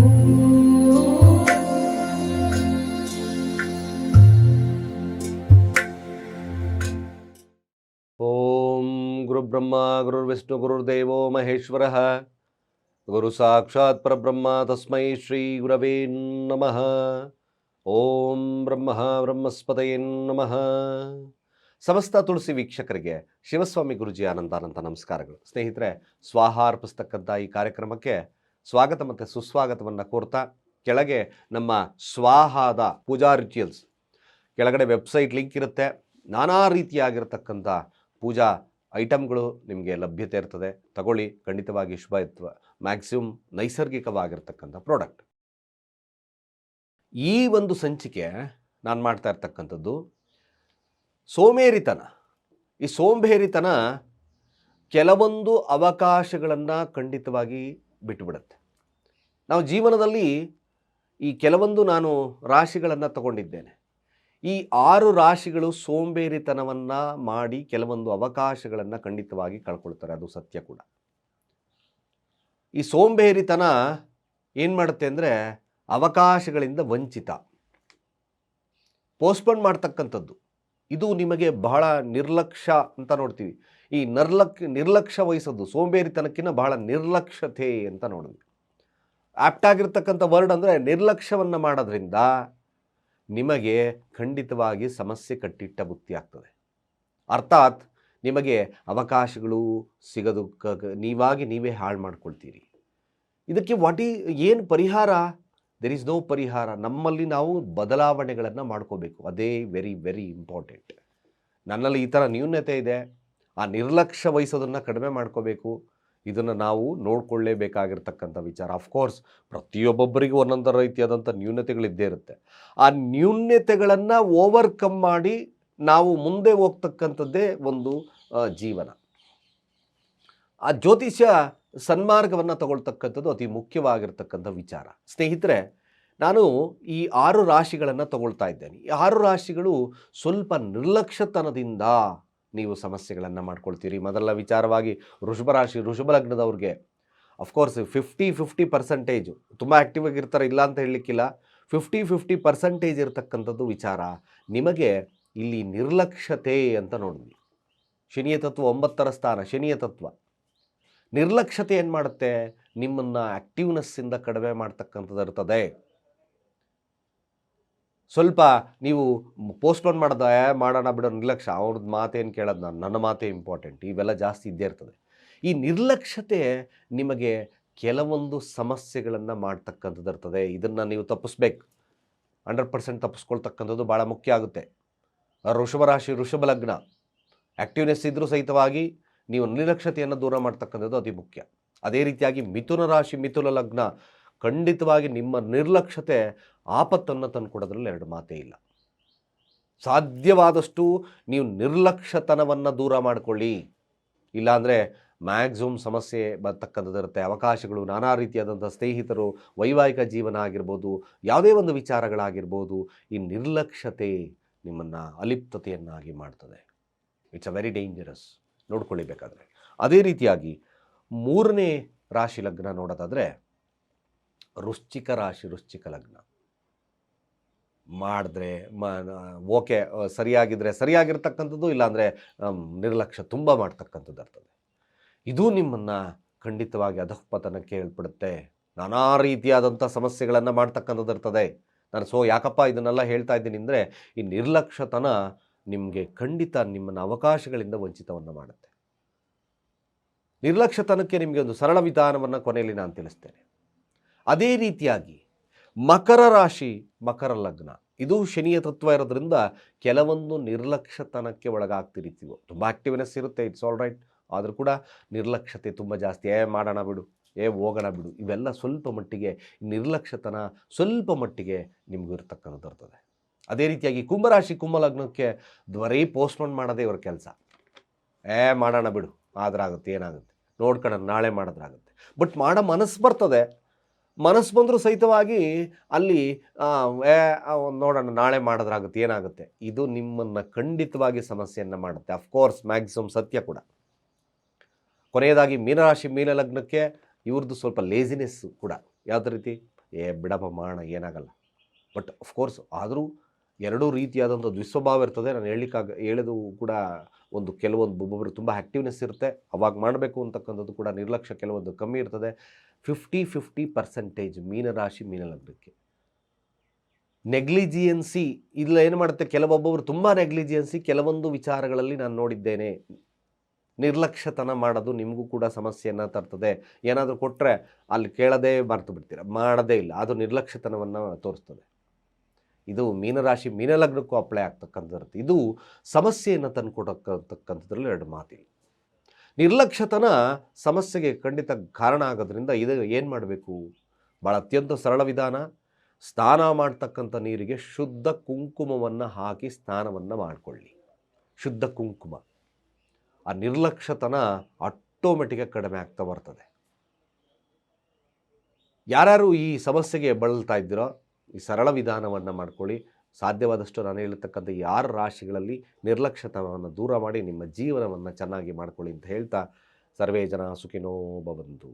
ಓಂ ಗುರುಬ್ರಹ್ಮ ಗುರುರ್ವಿಷ್ಣು ಗುರುರ್ದೇವೋ ಮಹೇಶ್ವರ ಗುರು ಸಾಕ್ಷಾತ್ ಪರಬ್ರಹ್ಮ ತಸ್ಮೈ ಶ್ರೀ ಗುರವೇ ನಮಃ ಓಂ ಬ್ರಹ್ಮ ಬ್ರಹ್ಮಸ್ಪತಯೇ ನಮಃ ಸಮಸ್ತ ತುಳಸಿ ವೀಕ್ಷಕರಿಗೆ ಶಿವಸ್ವಾಮಿ ಗುರುಜಿ ಅನಂತಾನಂತ ನಮಸ್ಕಾರಗಳು. ಸ್ನೇಹಿತರೆ ಸ್ವಾಹಾರ ಪುಸ್ತಕದ ಈ ಕಾರ್ಯಕ್ರಮಕ್ಕೆ ಸ್ವಾಗತ ಮತ್ತು ಸುಸ್ವಾಗತವನ್ನು ಕೋರ್ತಾ ಕೆಳಗೆ ನಮ್ಮ ಸ್ವಾಹಾದ ಪೂಜಾ ರಿಚುಯಲ್ಸ್. ಕೆಳಗಡೆ ವೆಬ್ಸೈಟ್ ಲಿಂಕ್ ಇರುತ್ತೆ. ನಾನಾ ರೀತಿಯಾಗಿರ್ತಕ್ಕಂಥ ಪೂಜಾ ಐಟಮ್ಗಳು ನಿಮಗೆ ಲಭ್ಯತೆ ಇರ್ತದೆ. ತಗೊಳ್ಳಿ. ಖಂಡಿತವಾಗಿ ಶುಭಯತ್ವ ಮ್ಯಾಕ್ಸಿಮಮ್ ನೈಸರ್ಗಿಕವಾಗಿರ್ತಕ್ಕಂಥ ಪ್ರಾಡಕ್ಟ್. ಈ ಒಂದು ಸಂಚಿಕೆ ನಾನು ಮಾಡ್ತಾ ಇರ್ತಕ್ಕಂಥದ್ದು ಸೋಮೇರಿತನ. ಈ ಸೋಂಬೇರಿತನ ಕೆಲವೊಂದು ಅವಕಾಶಗಳನ್ನು ಖಂಡಿತವಾಗಿ ಬಿಟ್ಟುಬಿಡುತ್ತೆ ನಾವು ಜೀವನದಲ್ಲಿ ಈ ಕೆಲವೊಂದು ನಾನು ರಾಶಿಗಳನ್ನು ತಗೊಂಡಿದ್ದೇನೆ. ಈ ಆರು ರಾಶಿಗಳು ಸೋಂಬೇರಿತನವನ್ನು ಮಾಡಿ ಕೆಲವೊಂದು ಅವಕಾಶಗಳನ್ನು ಖಂಡಿತವಾಗಿ ಕಳ್ಕೊಳ್ತಾರೆ. ಅದು ಸತ್ಯ ಕೂಡ. ಈ ಸೋಂಬೇರಿತನ ಏನು ಮಾಡುತ್ತೆ ಅಂದರೆ ಅವಕಾಶಗಳಿಂದ ವಂಚಿತ. ಪೋಸ್ಟ್ಪೋನ್ ಮಾಡ್ತಕ್ಕಂಥದ್ದು. ಇದು ನಿಮಗೆ ಬಹಳ ನಿರ್ಲಕ್ಷ್ಯ ಅಂತ ನೋಡ್ತೀವಿ. ಈ ನಿರ್ಲಕ್, ನಿರ್ಲಕ್ಷ್ಯ ವಹಿಸೋದು ಸೋಂಬೇರಿತನಕ್ಕಿಂತ ಬಹಳ ನಿರ್ಲಕ್ಷ್ಯತೆ ಅಂತ ನೋಡಿದ್ವಿ. ಆಪ್ಟ್ ಆಗಿರ್ತಕ್ಕಂಥ ವರ್ಡ್ ಅಂದರೆ ನಿರ್ಲಕ್ಷ್ಯವನ್ನು ಮಾಡೋದ್ರಿಂದ ನಿಮಗೆ ಖಂಡಿತವಾಗಿ ಸಮಸ್ಯೆ ಕಟ್ಟಿಟ್ಟ ಬುತ್ತಿ ಆಗ್ತದೆ. ಅರ್ಥಾತ್ ನಿಮಗೆ ಅವಕಾಶಗಳು ಸಿಗೋದು ನೀವಾಗಿ ನೀವೇ ಹಾಳು ಮಾಡ್ಕೊಳ್ತೀರಿ. ಇದಕ್ಕೆ ವಾಟ್ ಏನು ಪರಿಹಾರ? ದೆರ್ ಇಸ್ ನೋ ಪರಿಹಾರ. ನಮ್ಮಲ್ಲಿ ನಾವು ಬದಲಾವಣೆಗಳನ್ನು ಮಾಡ್ಕೋಬೇಕು. ಅದೇ ವೆರಿ ವೆರಿ ಇಂಪಾರ್ಟೆಂಟ್ ನನ್ನಲ್ಲಿ ಈ ಥರ ನ್ಯೂನ್ಯತೆ ಇದೆ. ಆ ನಿರ್ಲಕ್ಷ್ಯ ವಹಿಸೋದನ್ನು ಕಡಿಮೆ ಮಾಡ್ಕೋಬೇಕು. ಇದನ್ನು ನಾವು ನೋಡ್ಕೊಳ್ಳೇಬೇಕಾಗಿರ್ತಕ್ಕಂಥ ವಿಚಾರ. ಅಫ್ಕೋರ್ಸ್ ಪ್ರತಿಯೊಬ್ಬೊಬ್ಬರಿಗೂ ಒಂದೊಂದು ರೀತಿಯಾದಂಥ ನ್ಯೂನತೆಗಳಿದ್ದೇ ಇರುತ್ತೆ. ಆ ನ್ಯೂನ್ಯತೆಗಳನ್ನು ಓವರ್ಕಮ್ ಮಾಡಿ ನಾವು ಮುಂದೆ ಹೋಗ್ತಕ್ಕಂಥದ್ದೇ ಒಂದು ಜೀವನ. ಆ ಜ್ಯೋತಿಷ್ಯ ಸನ್ಮಾರ್ಗವನ್ನು ತಗೊಳ್ತಕ್ಕಂಥದ್ದು ಅತಿ ಮುಖ್ಯವಾಗಿರ್ತಕ್ಕಂಥ ವಿಚಾರ. ಸ್ನೇಹಿತರೆ, ನಾನು ಈ ಆರು ರಾಶಿಗಳನ್ನು ತಗೊಳ್ತಾ ಇದ್ದೇನೆ. ಈ ಆರು ರಾಶಿಗಳು ಸ್ವಲ್ಪ ನಿರ್ಲಕ್ಷ್ಯತನದಿಂದ ನೀವು ಸಮಸ್ಯೆಗಳನ್ನು ಮಾಡ್ಕೊಳ್ತೀರಿ. ಮೊದಲ ವಿಚಾರವಾಗಿ ವೃಷಭ ರಾಶಿ, ವೃಷಭ ಲಗ್ನದವ್ರಿಗೆ of course fifty fifty percentage ತುಂಬ ಆ್ಯಕ್ಟಿವ್ ಆಗಿರ್ತಾರೆ, ಇಲ್ಲ ಅಂತ ಹೇಳಲಿಕ್ಕಿಲ್ಲ. ಫಿಫ್ಟಿ ಫಿಫ್ಟಿ ಪರ್ಸೆಂಟೇಜ್ ಇರತಕ್ಕಂಥದ್ದು ವಿಚಾರ. ನಿಮಗೆ ಇಲ್ಲಿ ನಿರ್ಲಕ್ಷ್ಯತೆ ಅಂತ ನೋಡಿದ್ವಿ ಶನಿಯ ತತ್ವ ಒಂಬತ್ತರ ಸ್ಥಾನ, ಶನಿಯ ತತ್ವ. ನಿರ್ಲಕ್ಷ್ಯತೆ ಏನು ಮಾಡುತ್ತೆ? ನಿಮ್ಮನ್ನು ಆ್ಯಕ್ಟಿವ್ನೆಸ್ಸಿಂದ ಕಡಿಮೆ ಮಾಡ್ತಕ್ಕಂಥದ್ದು ಇರ್ತದೆ. ಸ್ವಲ್ಪ ನೀವು ಪೋಸ್ಟ್ಪೋನ್ ಮಾಡೋದು? "ಏ, ಮಾಡೋಣ ಬಿಡೋ ನಿರ್ಲಕ್ಷ್ಯ. ಅವ್ರದ್ದು ಮಾತೇನು ಕೇಳೋದು ನಾನು ನನ್ನ ಮಾತೇ ಇಂಪಾರ್ಟೆಂಟ್ ಇವೆಲ್ಲ ಜಾಸ್ತಿ ಇದ್ದೇ ಇರ್ತದೆ. ಈ ನಿರ್ಲಕ್ಷ್ಯತೆ ನಿಮಗೆ ಕೆಲವೊಂದು ಸಮಸ್ಯೆಗಳನ್ನು ಮಾಡ್ತಕ್ಕಂಥದ್ದು ಇರ್ತದೆ. ಇದನ್ನು ನೀವು ತಪ್ಪಿಸ್ಬೇಕು. ಹಂಡ್ರೆಡ್ ಪರ್ಸೆಂಟ್ ತಪ್ಪಿಸ್ಕೊಳ್ತಕ್ಕಂಥದ್ದು ಭಾಳ ಮುಖ್ಯ ಆಗುತ್ತೆ. ವೃಷಭ ರಾಶಿ ವೃಷಭ ಲಗ್ನ. ಆ್ಯಕ್ಟಿವ್ನೆಸ್ ಇದ್ದರೂ ಸಹಿತವಾಗಿ ನೀವು ನಿರ್ಲಕ್ಷ್ಯತೆಯನ್ನು ದೂರ ಮಾಡ್ತಕ್ಕಂಥದ್ದು ಅತಿ ಮುಖ್ಯ. ಅದೇ ರೀತಿಯಾಗಿ ಮಿಥುನ ರಾಶಿ ಮಿಥುನ ಲಗ್ನ. ಖಂಡಿತವಾಗಿ ನಿಮ್ಮ ನಿರ್ಲಕ್ಷ್ಯತೆ ಆಪತ್ತನ್ನು ತಂದುಕೊಡೋದ್ರಲ್ಲಿ ಎರಡು ಮಾತೇ ಇಲ್ಲ. ಸಾಧ್ಯವಾದಷ್ಟು ನೀವು ನಿರ್ಲಕ್ಷ್ಯತನವನ್ನು ದೂರ ಮಾಡಿಕೊಳ್ಳಿ. ಇಲ್ಲಾಂದರೆ ಮ್ಯಾಕ್ಸಿಮಮ್ ಸಮಸ್ಯೆ ಬರ್ತಕ್ಕಂಥದ್ದು ಇರುತ್ತೆ. ಅವಕಾಶಗಳು, ನಾನಾ ರೀತಿಯಾದಂಥ ಸ್ನೇಹಿತರು, ವೈವಾಹಿಕ ಜೀವನ ಆಗಿರ್ಬೋದು, ಯಾವುದೇ ಒಂದು ವಿಚಾರಗಳಾಗಿರ್ಬೋದು, ಈ ನಿರ್ಲಕ್ಷ್ಯತೆ ನಿಮ್ಮನ್ನು ಅಲಿಪ್ತತೆಯನ್ನಾಗಿ ಮಾಡ್ತದೆ. ಇಟ್ಸ್ ಅ ವೆರಿ ಡೇಂಜರಸ್ ನೋಡ್ಕೊಳ್ಳಿಬೇಕಾದ್ರೆ ಅದೇ ರೀತಿಯಾಗಿ ಮೂರನೇ ರಾಶಿ ಲಗ್ನ ನೋಡೋದಾದರೆ ವೃಶ್ಚಿಕ ರಾಶಿ, ವೃಶ್ಚಿಕ ಲಗ್ನ. ಮಾಡಿದ್ರೆ ಮ ಓಕೆ ಸರಿಯಾಗಿದ್ದರೆ ಸರಿಯಾಗಿರ್ತಕ್ಕಂಥದ್ದು, ಇಲ್ಲಾಂದರೆ ನಿರ್ಲಕ್ಷ್ಯ ತುಂಬ ಮಾಡ್ತಕ್ಕಂಥದ್ದು ಇರ್ತದೆ ಇದು ನಿಮ್ಮನ್ನು ಖಂಡಿತವಾಗಿ ಅಧಃಪತನಕ್ಕೆ ಹೇಳ್ಬಿಡುತ್ತೆ ನಾನಾ ರೀತಿಯಾದಂಥ ಸಮಸ್ಯೆಗಳನ್ನು ಮಾಡ್ತಕ್ಕಂಥದ್ದು ಇರ್ತದೆ. ನಾನು ಸೊ, ಯಾಕಪ್ಪ ಇದನ್ನೆಲ್ಲ ಹೇಳ್ತಾ ಇದ್ದೀನಿ ಅಂದರೆ, ಈ ನಿರ್ಲಕ್ಷ್ಯತನ ನಿಮಗೆ ಖಂಡಿತ ನಿಮ್ಮನ್ನು ಅವಕಾಶಗಳಿಂದ ವಂಚಿತವನ್ನು ಮಾಡುತ್ತೆ. ನಿರ್ಲಕ್ಷ್ಯತನಕ್ಕೆ ನಿಮಗೆ ಒಂದು ಸರಳ ವಿಧಾನವನ್ನು ಕೊನೆಯಲ್ಲಿ ನಾನು ತಿಳಿಸ್ತೇನೆ. ಅದೇ ರೀತಿಯಾಗಿ ಮಕರ ರಾಶಿ, ಮಕರ ಲಗ್ನ. ಇದು ಶನಿಯ ತತ್ವ ಇರೋದ್ರಿಂದ ಕೆಲವೊಂದು ನಿರ್ಲಕ್ಷ್ಯತನಕ್ಕೆ ಒಳಗಾಗ್ತಿರಿ ತುಂಬ ಆ್ಯಕ್ಟಿವ್ನೆಸ್ ಇರುತ್ತೆ ಇಟ್ಸ್ ಆಲ್ ರೈಟ್ ಆದರೂ ಕೂಡ ನಿರ್ಲಕ್ಷ್ಯತೆ ತುಂಬ ಜಾಸ್ತಿ. ಏ, ಮಾಡೋಣ ಬಿಡು. ಏ, ಹೋಗೋಣ ಬಿಡು. ಇವೆಲ್ಲ ಸ್ವಲ್ಪ ಮಟ್ಟಿಗೆ ನಿರ್ಲಕ್ಷ್ಯತನ ಸ್ವಲ್ಪ ಮಟ್ಟಿಗೆ ನಿಮಗೂ ಇರ್ತಕ್ಕಂಥದ್ದು ಇರ್ತದೆ. ಅದೇ ರೀತಿಯಾಗಿ ಕುಂಭರಾಶಿ ಕುಂಭಲಗ್ನಕ್ಕೆ ದ್ವರೇ ಪೋಸ್ಟ್ಪೋನ್ ಮಾಡೋದೇ ಇವರ ಕೆಲಸ. ಏ, ಮಾಡೋಣ ಬಿಡು. ಆದ್ರಾಗುತ್ತೆ, ಏನಾಗುತ್ತೆ. ನೋಡ್ಕೊಳ್ಳೋಣ ನಾಳೆ ಮಾಡೋದ್ರಾಗುತ್ತೆ. ಬಟ್ ಮಾಡೋ ಮನಸ್ಸು ಬರ್ತದೆ. ಮನಸ್ಸು ಬಂದರೂ ಸಹಿತವಾಗಿ ಅಲ್ಲಿ ಏ ನೋಡೋಣ, ನಾಳೆ ಮಾಡಿದ್ರಾಗುತ್ತೆ, ಏನಾಗುತ್ತೆ? ಇದು ನಿಮ್ಮನ್ನು ಖಂಡಿತವಾಗಿ ಸಮಸ್ಯೆಯನ್ನು ಮಾಡುತ್ತೆ. ಅಫ್ಕೋರ್ಸ್ ಮ್ಯಾಕ್ಸಿಮಮ್ ಸತ್ಯ ಕೂಡ. ಕೊನೆಯದಾಗಿ, ಮೀನರಾಶಿ ಮೀನಲಗ್ನಕ್ಕೆ ಇವ್ರದ್ದು ಸ್ವಲ್ಪ ಲೇಸಿನೆಸ್ ಕೂಡ. ಯಾವುದೇ ರೀತಿ? ಏ, ಬಿಡಪ್ಪ ಮಾಡೋಣ ಏನಾಗಲ್ಲ. ಬಟ್ ಅಫ್ಕೋರ್ಸ್ ಆದರೂ ಎರಡೂ ರೀತಿಯಾದಂಥ ದ್ವಿಸ್ವಭಾವ ಇರ್ತದೆ. ನಾನು ಹೇಳಲಿಕ್ಕಾಗ ಹೇಳೋದು ಕೂಡ ಒಂದು ಕೆಲವೊಂದು ಒಬ್ಬೊಬ್ಬರು ತುಂಬ ಆ್ಯಕ್ಟಿವ್ನೆಸ್ ಇರುತ್ತೆ. ಅವಾಗ ಮಾಡಬೇಕು ಅಂತಕ್ಕಂಥದ್ದು ಕೂಡ ನಿರ್ಲಕ್ಷ್ಯ ಕೆಲವೊಂದು ಕಮ್ಮಿ ಇರ್ತದೆ. ಫಿಫ್ಟಿ ಫಿಫ್ಟಿ ಪರ್ಸೆಂಟೇಜ್ ಮೀನರಾಶಿ ಮೀನಲಗ್ನಕ್ಕೆ. ನೆಗ್ಲಿಜಿಯನ್ಸಿ ಇಲ್ಲ ಏನು ಮಾಡುತ್ತೆ? ಕೆಲವೊಬ್ಬೊಬ್ರು ತುಂಬ ನೆಗ್ಲಿಜಿಯನ್ಸಿ ಕೆಲವೊಂದು ವಿಚಾರಗಳಲ್ಲಿ ನಾನು ನೋಡಿದ್ದೇನೆ. ನಿರ್ಲಕ್ಷ್ಯತನ ಮಾಡೋದು ನಿಮಗೂ ಕೂಡ ಸಮಸ್ಯೆಯನ್ನು ತರ್ತದೆ. ಏನಾದರೂ ಕೊಟ್ಟರೆ ಅಲ್ಲಿ ಕೇಳದೇ ಮರೆತು ಬಿಡ್ತೀರ. ಮಾಡೋದೇ ಇಲ್ಲ. ಅದು ನಿರ್ಲಕ್ಷ್ಯತನವನ್ನು ತೋರಿಸ್ತದೆ. ಇದು ಮೀನರಾಶಿ ಮೀನಲಗ್ನಕ್ಕೂ ಅಪ್ಲೈ ಆಗ್ತಕ್ಕಂಥದ್ದು ಇದು ಸಮಸ್ಯೆಯನ್ನು ತಂದುಕೊಡತಕ್ಕಂಥದ್ರಲ್ಲಿ ಎರಡು ಮಾತಿಲ್ಲ. ನಿರ್ಲಕ್ಷ್ಯತನ ಸಮಸ್ಯೆಗೆ ಖಂಡಿತ ಕಾರಣ ಆಗೋದ್ರಿಂದ ಇದು ಏನು ಮಾಡಬೇಕು? ಭಾಳ ಅತ್ಯಂತ ಸರಳ ವಿಧಾನ. ಸ್ನಾನ ಮಾಡ್ತಕ್ಕಂಥ ನೀರಿಗೆ ಶುದ್ಧ ಕುಂಕುಮವನ್ನು ಹಾಕಿ ಸ್ನಾನವನ್ನು ಮಾಡಿಕೊಳ್ಳಿ. ಶುದ್ಧ ಕುಂಕುಮ. ಆ ನಿರ್ಲಕ್ಷ್ಯತನ ಆಟೋಮೆಟಿಕಾಗಿ ಕಡಿಮೆ ಆಗ್ತಾ ಬರ್ತದೆ. ಯಾರ್ಯಾರು ಈ ಸಮಸ್ಯೆಗೆ ಬಳಲ್ತಾ ಇದ್ದೀರೋ ಈ ಸರಳ ವಿಧಾನವನ್ನು ಮಾಡ್ಕೊಳ್ಳಿ. ಸಾಧ್ಯವಾದಷ್ಟು ನಾನು ಹೇಳ್ತಕ್ಕಂಥ ಯಾರ ರಾಶಿಗಳಲ್ಲಿ ನಿರ್ಲಕ್ಷ್ಯತನವನ್ನು ದೂರ ಮಾಡಿ ನಿಮ್ಮ ಜೀವನವನ್ನು ಚೆನ್ನಾಗಿ ಮಾಡ್ಕೊಳ್ಳಿ ಅಂತ ಹೇಳ್ತಾ ಸರ್ವೇ ಜನ ಸುಖಿನೋ ಭವಂತು.